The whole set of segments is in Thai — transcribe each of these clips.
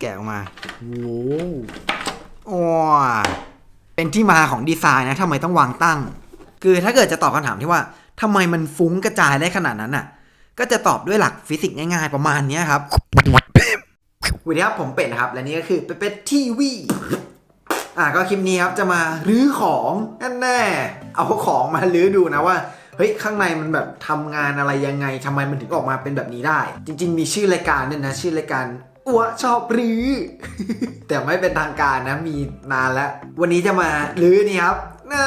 แกะออกมาโอ้โหว้เป็นที่มาของดีไซน์นะทำไมต้องวางตั้ง คือถ้าเกิดจะตอบคำถามที่ว่าทำไมมันฟุ้งกระจายได้ขนาดนั้นน่ะ ก็จะตอบด้วยหลักฟิสิกส์ง่ายๆประมาณนี้ครับสวัสดีครับผมเป็ดนะครับ และนี่ก็คือเป็ดทีวีอะก็คลิปนี้ครับจะมารื้อของแน่เอาของมารื้อดูนะว่าเฮ้ยข้างในมันแบบทำงานอะไรยังไงทำไมมันถึงออกมาเป็นแบบนี้ได้ จริง ๆ มีชื่อรายการเนี่ยนะชื่อรายการ อ้วชอบรื้อ แต่ไม่เป็นทางการนะมีนานแล้ว วันนี้จะมารื้อนี่ครับน่า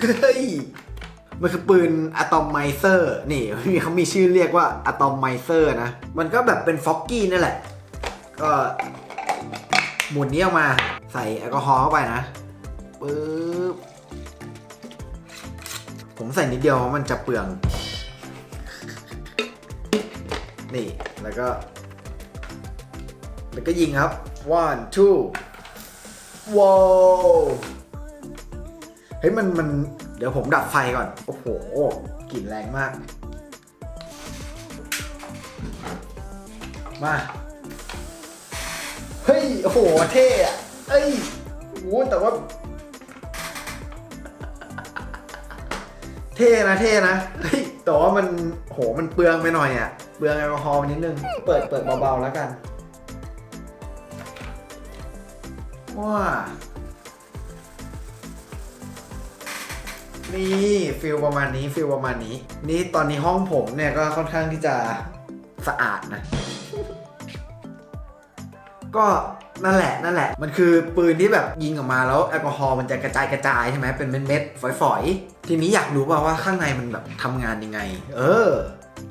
เฮ้ยมันคือปืนอะตอมไมเซอร์นี่เขามีชื่อเรียกว่าอะตอมไมเซอร์นะ มันก็แบบเป็นฟ็อกกี้นั่นแหละ ก็หมุนนี้ออกมาใส่แอลกอฮอล์เข้าไปนะปึ๊บผมใส่นิดเดียวเพราะมันจะเปลือง นี่แล้วก็ แล้วก็ยิงครับ one two ว้าวเฮ้ยมันมันเดี๋ยวผมดับไฟก่อน โอ้โหกลิ่นแรงมาก มา เฮ้ย โอ้โห เท่อะเอ้ยโอ้แต่ว่า เท่นะเท่นะเฮ้ยแต่ว่ามันโหมันเปลืองไปหน่อยอะเปลืองแอลกอฮอล์ไปนิดนึง เปิดเปิดเบาๆแล้วกัน ว้า นี่ฟิลประมาณนี้ฟิลประมาณนี้ นี่ตอนนี้ห้องผมเนี่ยก็ค่อนข้างที่จะสะอาดนะ ก็นั่นแหละนั่นแหละ มันคือปืนที่แบบยิงออกมาแล้วแอลกอฮอล์มันจะกระจายกระจายใช่ไหมเป็นเม็ดๆฝอยๆ ทีนี้อยากรู้ว่าว่าข้างในมันแบบทำงานยังไง เออ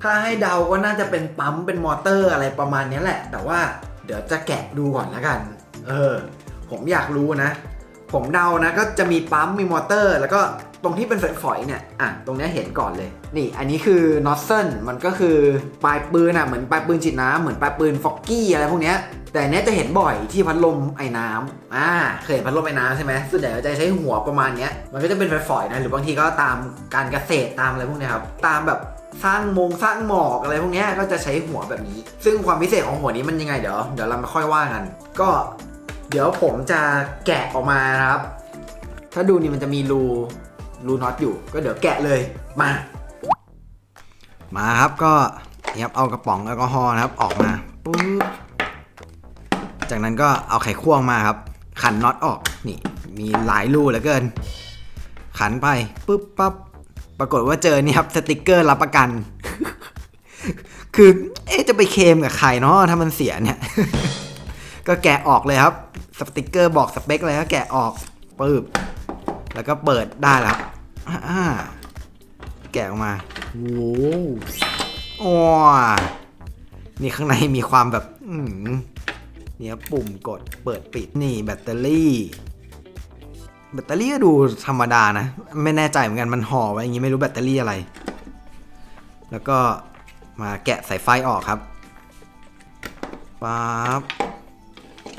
ถ้าให้เดาก็น่าจะเป็นปั๊มเป็นมอเตอร์อะไรประมาณนี้แหละ แต่ว่าเดี๋ยวจะแกะดูก่อนแล้วกัน เออ ผมอยากรู้นะ ผมเดานะก็จะมีปั๊มมีมอเตอร์ แล้วก็ตรงที่เป็นฝอยๆเนี่ย อะ ตรงนี้เห็นก่อนเลย นี่ อันนี้คือนอ z เซนมันก็คือปลายปืนอะ เหมือนปลายปืนฉีดน้ำเหมือนปลายปืนฟอกกี้อะไรพวกเนี้ย แต่อันเนี้ยจะเห็นบ่อยที่พัดลมไอ้น้ำอ่า เคยเห็นพัดลมไอ้น้ำใช่ไหมส่วนใหญ่จะใช้หัวประมาณเนี้ย มันก็จะเป็นฝอยๆนะ หรือบางทีก็ตามการเกษตรตามอะไรพวกเนี้ยครับ ตามแบบ สร้างมงสร้างหมอกอะไรพวกนี้ก็จะใช้หัวแบบนี้ ซึ่งความพิเศษของหัวนี้มันยังไงเดี๋ยวเดี๋ยวเรามาค่อยว่ากัน ก็เดี๋ยวผมจะแกะออกมานะครับ ถ้าดูนี่มันจะมีรูรูน็อตอยู่ ก็เดี๋ยวแกะเลยมา มาครับก็นะครับเอากระป๋องแอลกอฮอล์นะครับออกมาปุ๊บจากนั้นก็เอาไขควงมาครับ ขันน็อตออกนี่มีหลายรูเหลือเกิน ขันไปปุ๊บปั๊บ ปรากฏว่าเจอนี่ครับสติกเกอร์รับประกัน คือเอ๊ะจะไปเคมกับใครเนาะถ้ามันเสียเนี่ย ก็แกะออกเลยครับ สติกเกอร์บอกสเปคเลยก็แกะออกปึ๊บแล้วก็เปิดได้แล้วแกะออกมาโว้ว้านี่ข้างในมีความแบบ อืเนี่ยปุ่มกดเปิดปิดนี่แบตเตอรี่ แบตเตอรี่ก็ดูธรรมดานะ ไม่แน่ใจเหมือนกันมันห่อไว้อย่างงี้ไม่รู้แบตเตอรี่อะไร แล้วก็มาแกะสายไฟออกครับปั๊บ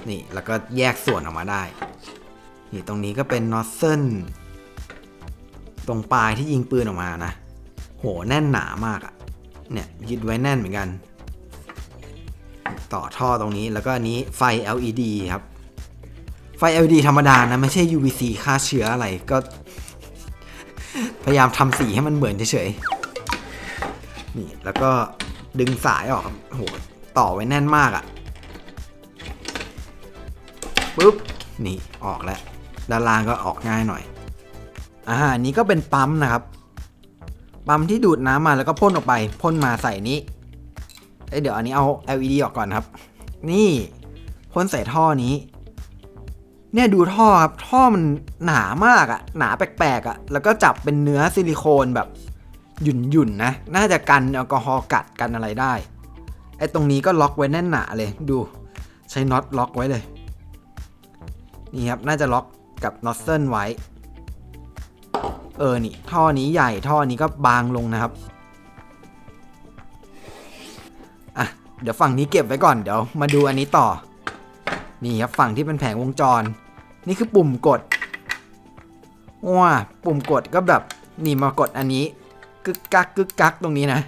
นี่แล้วก็แยกส่วนออกมาได้ นี่ตรงนี้ก็เป็นนอ z เซนตรงปลายที่ยิงปืนออกมานะ โหแน่นหนามากอะเนี่ยยึดไว้แน่นเหมือนกัน ต่อท่อตรงนี้แล้วก็อันนี้ไฟ LED ครับ ฟ LED ธรรมดานะ ไม่ใช่ UVC ฆ่าเชื้ออะไรก็ พยายามทำสีให้มันเหมือนเฉยๆ นี่ แล้วก็ดึงสายออกครับโหต่อไว้แน่นมากอะปุ๊บ นี่ออกแล้ว ด้านล่างก็ออกง่ายหน่อยอ่าอันนี้ก็เป็นปั๊มนะครับ ปั๊มที่ดูดน้ำมาแล้วก็พ่นออกไปพ่นมาใส่นี้เอ้เดี๋ยวอันนี้เอา LED ออกก่อนครับ นี่พ่นใส่ท่อนี้ เนี่ยดูท่อครับท่อมันหนามากอะหนาแปลกๆอะแล้วก็จับเป็นเนื้อซิลิโคนแบบหยุ่นๆนะ น่าจะกันแอลกอฮอล์กัดกันอะไรได้ไอ้ตรงนี้ก็ล็อกไว้แน่นหนาเลยดูใช้น็อตล็อกไว้เลยนี่ครับน่าจะล็อกกับน็อตเซิลไว้ เออนี่ท่อนี้ใหญ่ท่อนี้ก็บางลงนะครับอะเดี๋ยวฝั่งนี้เก็บไว้ก่อนเดี๋ยวมาดูอันนี้ต่อนี่ครับฝั่งที่เป็นแผงวงจร นี่คือปุ่มกดว้าปุ่มกดก็แบบนี่มากดอันนี้กึกกักกึกกักตรงนี้นะ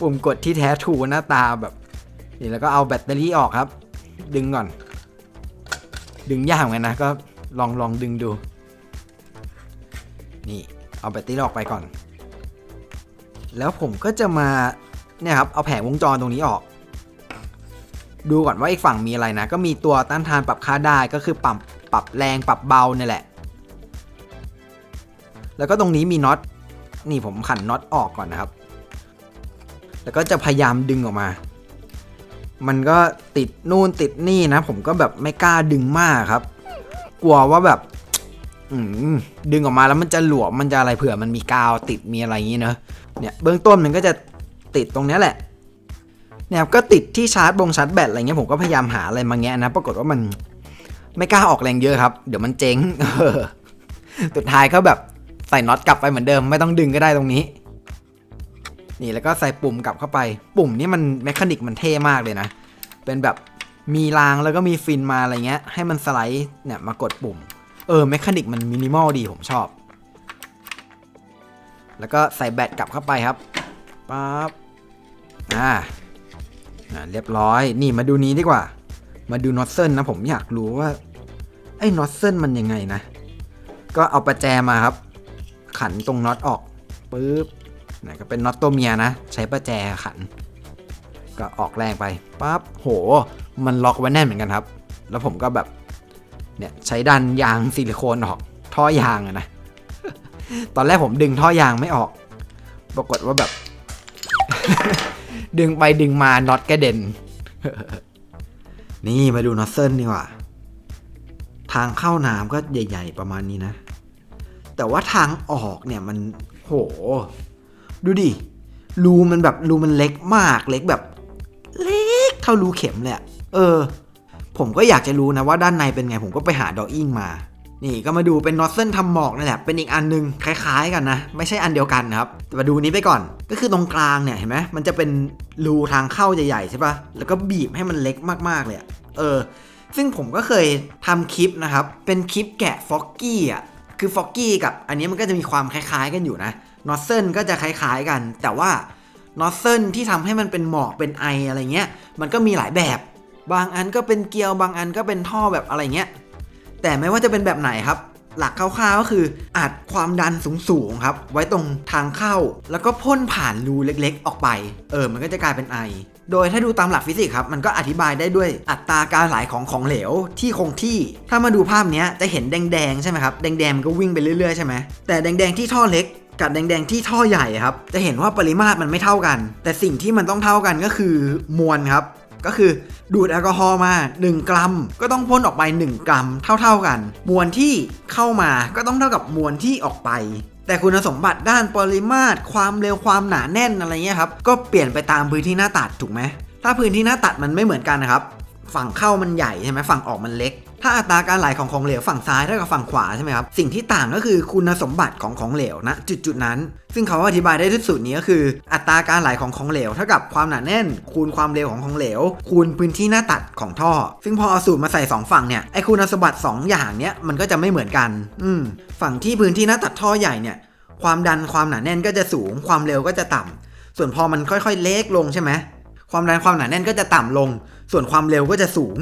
ปุ่มกดที่แท้ทรูหน้าตาแบบ นี่แล้วก็เอาแบตเตอรี่ออกครับ ดึงก่อน ดึงยากเหมือนกันนะก็ลองลองดึงดู นี่เอาแบตเตอรี่ออกไปก่อน แล้วผมก็จะมาเนี่ยครับเอาแผงวงจรตรงนี้ออก ดูก่อนว่าอีกฝั่งมีอะไรนะ ก็มีตัวต้านทานปรับค่าได้ก็คือปรับปรับแรงปรับเบาเนี่ยแหละ แล้วก็ตรงนี้มีน็อตนี่ผมขันน็อตออกก่อนนะครับ แล้วก็จะพยายามดึงออกมา มันก็ติดนู่นติดนี่นะ ผมก็แบบไม่กล้าดึงมากครับ กลัวว่าแบบดึงออกมาแล้วมันจะหลวมมันจะอะไรเผื่อมันมีกาวติดมีอะไรอย่างนี้เนอะเนี่ยเบื้องต้นมันก็จะติดตรงนี้แหละ เนี่ยก็ติดที่ชาร์จบงชาร์จแบตอะไรเงี้ยผมก็พยายามหาอะไรมาแงะนะ ปรากฏว่ามันไม่กล้าออกแรงเยอะครับ เดี๋ยวมันเจ๊งสุดท้ายก็แบบใส่น็อตกลับไปเหมือนเดิม ไม่ต้องดึงก็ได้ตรงนี้ นี่แล้วก็ใส่ปุ่มกลับเข้าไป ปุ่มนี่มันแมคานิกมันเท่มากเลยนะ เป็นแบบมีรางแล้วก็มีฟินมาอะไรเงี้ย ให้มันสไลด์เนี่ยมากดปุ่ม เออแมคานิกมันมินิมอลดีผมชอบ แล้วก็ใส่แบตกลับเข้าไปครับปั๊บอ่า อ่าเรียบร้อยนี่มาดูนี้ดีกว่า มาดูนอตเซิลนะผมอยากรู้ว่า ไอ้นอตเซิลมันยังไงนะ ก็เอาประแจมาครับ ขันตรงน็อตออกปุ๊บไหนก็เป็นน็อตตัวเมียนะ ใช้ประแจขัน ก็ออกแรงไปปั๊บโห มันล็อกไว้แน่นเหมือนกันครับ แล้วผมก็แบบเนี่ยใช้ดันยางซิลิโคนออกท่อยางอะนะตอนแรกผมดึงท่อยางไม่ออก ปรากฏว่าแบบ ดึงไปดึงมาน็อตกระเด็น นี่มาดูน็อตเซิลดีกว่า ทางเข้าน้ำก็ใหญ่ ๆ ประมาณนี้นะ แต่ว่าทางออกเนี่ยมันโห ดูดิ รูมันแบบรูมันเล็กมาก เล็กแบบ เล็กเท่ารูเข็มเลยอะเออ ผมก็อยากจะรู้นะว่าด้านในเป็นไง ผมก็ไปหาดออิ่งมา นี่ก็มาดูเป็นนอตเซิลทำหมอกนั่แหละเป็นอีกอันหนึงคล้ายๆกันนะ ไม่ใช่อันเดียวกันครับ แต่มาดูนี้ไปก่อน ก็คือตรงกลางเนี่ยเห็นไหมมันจะเป็นรูทางเข้าใหญ่ๆใช่ปะแล้วก็บีบให้มันเล็กมากๆเลยเออ ซึ่งผมก็เคยทำคลิปนะครับ เป็นคลิปแกะฟ็อกกี้อะ คือฟ็อกกี้กับอันนี้มันก็จะมีความคล้ายๆกันอยู่นะนอตเซิลก็จะคล้ายๆกัน แต่ว่านอตเซิลที่ทำให้มันเป็นหมอกเป็นไออะไรเงี้ย มันก็มีหลายแบบ บางอันก็เป็นเกลียว บางอันก็เป็นท่อแบบอะไรเงี้ย แต่ไม่ว่าจะเป็นแบบไหนครับ หลักคร่าวๆก็คืออัดความดันสูงๆครับ ไว้ตรงทางเข้า แล้วก็พ่นผ่านรูเล็กๆ ออกไป เออ มันก็จะกลายเป็นไอ โดยถ้าดูตามหลักฟิสิกส์ครับ มันก็อธิบายได้ด้วยอัตราการไหลของของเหลวที่คงที่ ถ้ามาดูภาพนี้จะเห็นแดงๆใช่ไหมครับ แดงๆมันก็วิ่งไปเรื่อยๆใช่ไหมแต่แดงๆที่ท่อเล็กกับแดงๆที่ท่อใหญ่ครับ จะเห็นว่าปริมาตรมันไม่เท่ากัน แต่สิ่งที่มันต้องเท่ากันก็คือมวลครับ ก็คือดูดแอลกอฮอล์มา 1 กรัม ก็ต้องพ่นออกไป 1 กรัมเท่า ๆกัน มวลที่เข้ามาก็ต้องเท่ากับมวลที่ออกไป แต่คุณสมบัติด้านปริมาตร ความเร็วความหนาแน่นอะไรเงี้ยครับก็เปลี่ยนไปตามพื้นที่หน้าตัดถูกไหมถ้าพื้นที่หน้าตัดมันไม่เหมือนกันนะครับ ฝั่งเข้ามันใหญ่ใช่ไหมฝั่งออกมันเล็ก ถ้าอัตราการไหลของของเหลวฝั่งซ้ายเท่ากับฝั่งขวาใช่ไหมครับ สิ่งที่ต่างก็คือคุณสมบัติของของเหลวนะจุดจุดนั้น ซึ่งเขาอธิบายได้ด้วยสูตรนี้ก็คือ อัตราการไหลของของเหลวเท่ากับความหนาแน่น คูณความเร็วของของเหลว คูณพื้นที่หน้าตัดของท่อ ซึ่งพอเอาสูตรมาใส่สองฝั่งเนี่ยไอคุณสมบัติสองอย่างเนี้ยมันก็จะไม่เหมือนกัน อืมฝั่งที่พื้นที่หน้าตัดท่อใหญ่เนี่ยความดันความหนาแน่นก็จะสูง ความเร็วก็จะต่ำส่วนพอมันค่อยๆ เล็กลงใช่ไหมความดันความหนาแน่นก็จะต่ำลง ส่วนความเร็วก็จะสูง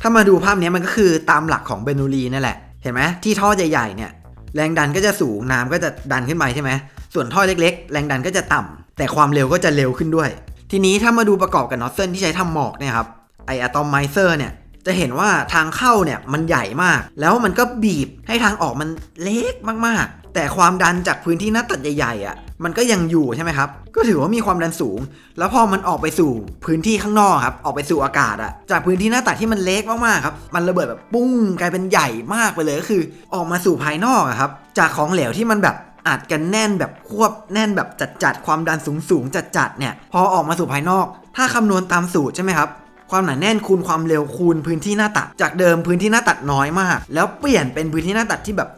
ถ้ามาดูภาพนี้มันก็คือตามหลักของเบนูรีนั่นแหละ เห็นไหมที่ท่อใหญ่ๆเนี่ยแรงดันก็จะสูงน้ำก็จะดันขึ้นไปใช่ไหมส่วนท่อเล็ก ๆ แรงดันก็จะต่ำแต่ความเร็วก็จะเร็วขึ้นด้วย ทีนี้ถ้ามาดูประกอบกับน็อตเซิลที่ใช้ทำหมอกเนี่ยครับไออะตอมไมเซอร์เนี่ย จะเห็นว่าทางเข้าเนี่ยมันใหญ่มาก แล้วมันก็บีบให้ทางออกมันเล็กมากๆ แต่ความดันจากพื้นที่หน้าตัดใหญ่ๆอะมันก็ยังอยู่ใช่ไหมครับ ก็ถือว่ามีความดันสูง แล้วพอมันออกไปสู่พื้นที่ข้างนอกครับ ออกไปสู่อากาศอะจากพื้นที่หน้าตัดที่มันเล็กมากๆครับ มันระเบิดแบบปุ้งกลายเป็นใหญ่มากไปเลยก็คือ ออกมาสู่ภายนอกอะครับ จากของเหลวที่มันแบบอัดกันแน่นแบบควบแน่นแบบจัดๆความดันสูงๆจัดๆเนี่ย พอออกมาสู่ภายนอก ถ้าคำนวณตามสูตรใช่ไหมครับ ความหนาแน่นคูณความเร็วคูณพื้นที่หน้าตัด จากเดิมพื้นที่หน้าตัดน้อยมาก แล้วเปลี่ยนเป็นพื้นที่หน้าตัดที่แบบ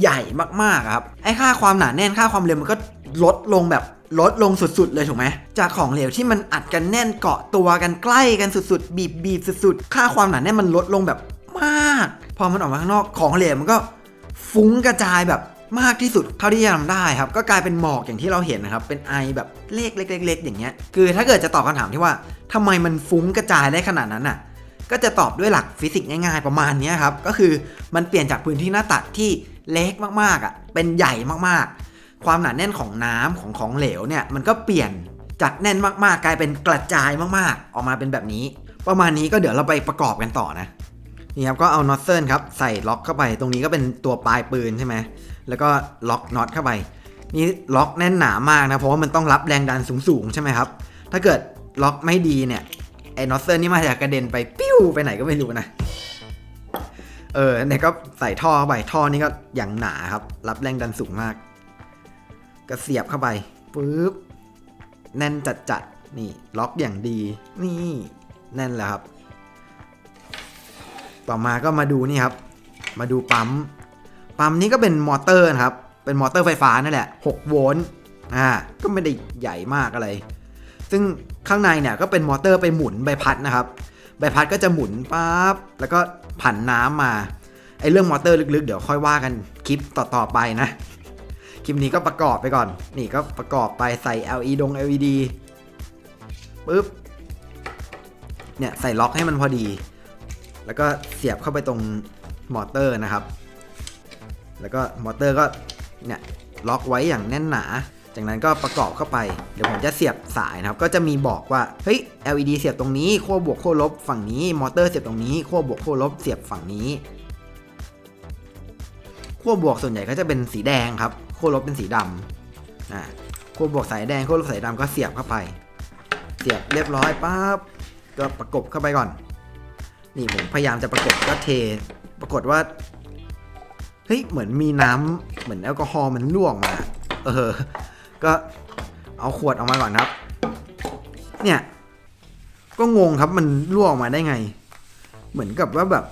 ใหญ่มากๆครับไอ้ค่าความหนาแน่นค่าความเร็วมันก็ลดลงแบบลดลงสุดๆเลยถูกไหมจากของเหลวที่มันอัดกันแน่นเกาะตัวกันใกล้กันสุดๆ บีบบีบสุดๆ ค่าความหนาแน่นมันลดลงแบบมาก พอมันออกมาข้างนอกของเหลวมันก็ฟุ้งกระจายแบบ มากที่สุดเท่าที่จะทำได้ครับ ก็กลายเป็นหมอกอย่างที่เราเห็นนะครับ เป็นไอแบบเลขเล็กๆๆอย่างเงี้ย คือถ้าเกิดจะตอบคำถามที่ว่าทำไมมันฟุ้งกระจายได้ขนาดนั้นน่ะ ก็จะตอบด้วยหลักฟิสิกส์ง่ายๆประมาณเนี้ยครับ ก็คือมันเปลี่ยนจากพื้นที่หน้าตัดที่เล็กมากๆอะ เป็นใหญ่มากๆ ความหนาแน่นของน้ำของของเหลวเนี่ยมันก็เปลี่ยนจากแน่นมากๆ กลายเป็นกระจายมากๆ ออกมาเป็นแบบนี้ ประมาณนี้ก็เดี๋ยวเราไปประกอบกันต่อนะนี่ครับก็เอานอตเซิลครับใส่ล็อกเข้าไปตรงนี้ก็เป็นตัวปลายปืนใช่ไหม แล้วก็ล็อกน็อตเข้าไป นี่ล็อกแน่นหนามากนะ เพราะว่ามันต้องรับแรงดันสูงๆ ใช่ไหมครับ ถ้าเกิดล็อกไม่ดีเนี่ยไอ้น็อตเซิลนี่มาจะกระเด็นไปปิ้วไปไหนก็ไม่รู้นะ เออเนี่ยก็ใส่ท่อเข้าไปท่อนี่ก็อย่างหนาครับ รับแรงดันสูงมาก ก็เสียบเข้าไปปุ๊บแน่นจัดๆนี่ล็อกอย่างดี นี่แน่นแล้วครับ ต่อมาก็มาดูนี่ครับ มาดูปั๊ม ปั๊มนี้ก็เป็นมอเตอร์นะครับ เป็นมอเตอร์ไฟฟ้านั่นแหละ 6 โวลต์ อ่า ก็ไม่ได้ใหญ่มากอะไร ซึ่งข้างในเนี่ยก็เป็นมอเตอร์ไปหมุนใบพัดนะครับ ใบพัดก็จะหมุนปั๊บ แล้วก็ผันน้ำมา ไอเรื่องมอเตอร์ลึกๆ เดี๋ยวค่อยว่ากันคลิปต่อๆไปนะ คลิปนี้ก็ประกอบไปก่อน นี่ก็ประกอบไปใส่ LED ดง LED ปึ๊บ เนี่ยใส่ล็อกให้มันพอดี แล้วก็เสียบเข้าไปตรงมอเตอร์นะครับ แล้วก็มอเตอร์ก็เนี่ยล็อกไว้อย่างแน่นหนา จากนั้นก็ประกอบเข้าไป เดี๋ยวผมจะเสียบสายนะครับ ก็จะมีบอกว่า เฮ้ย LED เสียบตรงนี้ขั้วบวกขั้วลบฝั่งนี้ มอเตอร์เสียบตรงนี้ขั้วบวกขั้วลบเสียบฝั่งนี้ขั้วบวกส่วนใหญ่ก็จะเป็นสีแดงครับขั้วลบเป็นสีดำอ่าขั้วบวกสายแดงขั้วลบสายดำก็เสียบเข้าไป เสียบเรียบร้อยปั๊บก็ประกบเข้าไปก่อน นี่ผมพยายามจะประกบก็เท ปรากฏว่า เฮ้ยเหมือนมีน้ำเหมือนแอลกอฮอล์มันล่วงมา เออ ก็เอาขวดออกมาก่อนครับ เนี่ย ก็งงครับมันล่วงออกมาได้ไง เหมือนกับว่าแบบ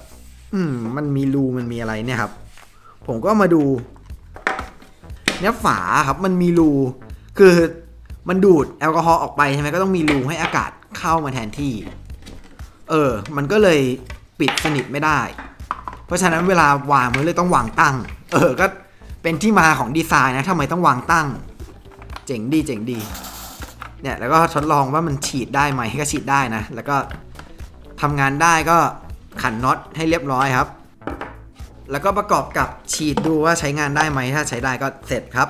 อืม มันมีรูมันมีอะไรเนี่ยครับ ผมก็มาดู เนี่ยฝาครับ มันมีรู คือมันดูดแอลกอฮอล์ออกไปใช่ไหมก็ต้องมีรูให้อากาศเข้ามาแทนที่ เออ มันก็เลยปิดสนิทไม่ได้ เพราะฉะนั้นเวลาวางมันเลยต้องวางตั้ง เออ ก็เป็นที่มาของดีไซน์นะทำไมต้องวางตั้ง เจ๋งดีเจ๋งดี เนี่ยแล้วก็ทดลองว่ามันฉีดได้ไหมก็ฉีดได้นะ แล้วก็ทำงานได้ก็ขันน็อตให้เรียบร้อยครับ แล้วก็ประกอบกับฉีดดูว่าใช้งานได้ไหมถ้าใช้ได้ก็เสร็จครับ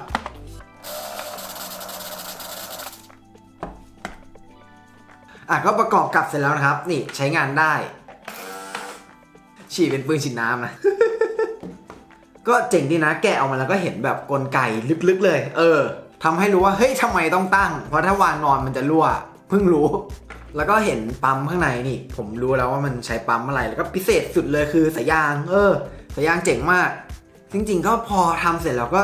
อะก็ประกอบกับเสร็จแล้วนะครับ นี่ใช้งานได้ ฉีดเป็นปืนฉีดน้ำนะ ก็เจ๋งดีนะ แกะออกมาแล้วก็เห็นแบบกลไกลึกๆเลย เออทำให้รู้ว่าเฮ้ยทำไมต้องตั้ง เพราะถ้าวางนอนมันจะรั่วเพิ่งรู้ แล้วก็เห็นปั๊มข้างในนี่ ผมรู้แล้วว่ามันใช้ปั๊มอะไรแล้วก็พิเศษสุดเลยคือสายยาง เออสายยางเจ๋งมาก จริง ๆ ก็พอทำเสร็จแล้วก็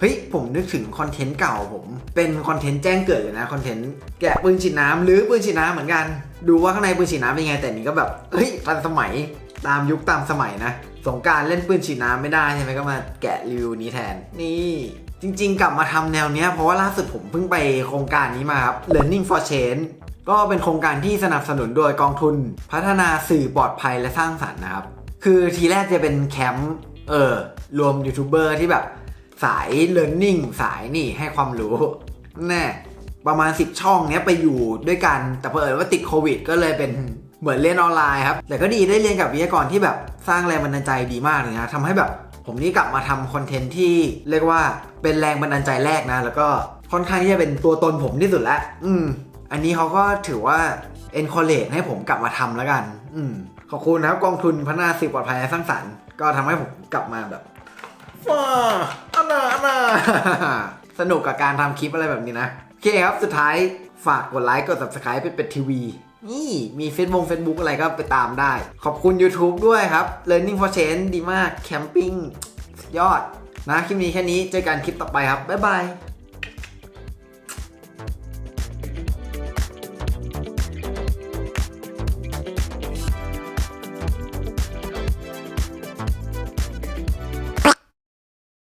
เฮ้ยผมนึกถึงคอนเทนต์เก่าผม เป็นคอนเทนต์แจ้งเกิดเลยนะคอนเทนต์แกะปืนฉีดน้ำหรือปืนฉีดน้ำเหมือนกัน ดูว่าข้างในปืนฉีดน้ำเป็นไงแต่นี่ก็แบบเฮ้ยทันสมัย ตามยุคตามสมัยนะ สงกรารเล่นปืนฉีดน้ำไม่ได้ใช่ไหมก็มาแกะรีวิวนี้แทน นี่จริงๆ กลับมาทำแนวเนี้ยเพราะว่าล่าสุดผมเพิ่งไปโครงการนี้มาครับ Learning for Change ก็เป็นโครงการที่สนับสนุนโดยกองทุน พัฒนาสื่อปลอดภัยและสร้างสรรค์นะครับ คือทีแรกจะเป็นแคมป์เออรวมยูทูบเบอร์ที่แบบสาย learning สายนี่ให้ความรู้แน่ประมาณ 10 ช่องเนี้ยไปอยู่ด้วยกันแต่เผอิญว่าติดโควิด ก็เลยเป็น เหมือนเรียนออนไลน์ครับ แต่ก็ดีได้เรียนกับวิทยากรที่แบบสร้างแรงบันดาลใจดีมากเลยนะทำให้แบบผมนี่กลับมาทำคอนเทนต์ที่เรียกว่าเป็นแรงบันดาลใจแรกนะ แล้วก็ค่อนข้างที่จะเป็นตัวตนผมที่สุดล้วอืม อันนี้เขาก็ถือว่า encourage ให้ผมกลับมาทำแล้วกัน อืม ขอบคุณนะครับกองทุนพัฒนาสื่อปลอดภัยและสร้างสรรค์ ก็ทำให้ผมกลับมาแบบว้าอันน่าอันน่าสนุกกับการทำคลิปอะไรแบบนี้นะ โอเคครับ สุดท้ายฝากกดไลค์ กด subscribe เป็นเป็ดทีวี นี่มีเฟซบุ๊กเฟซบุ๊กอะไรก็ไปตามได้ ขอบคุณ YouTube ด้วยครับ Learning for Change ดีมากแคมปิ้งยอดนะคลิปนี้แค่นี้เจอกันคลิปต่อไปครับ บ๊ายบาย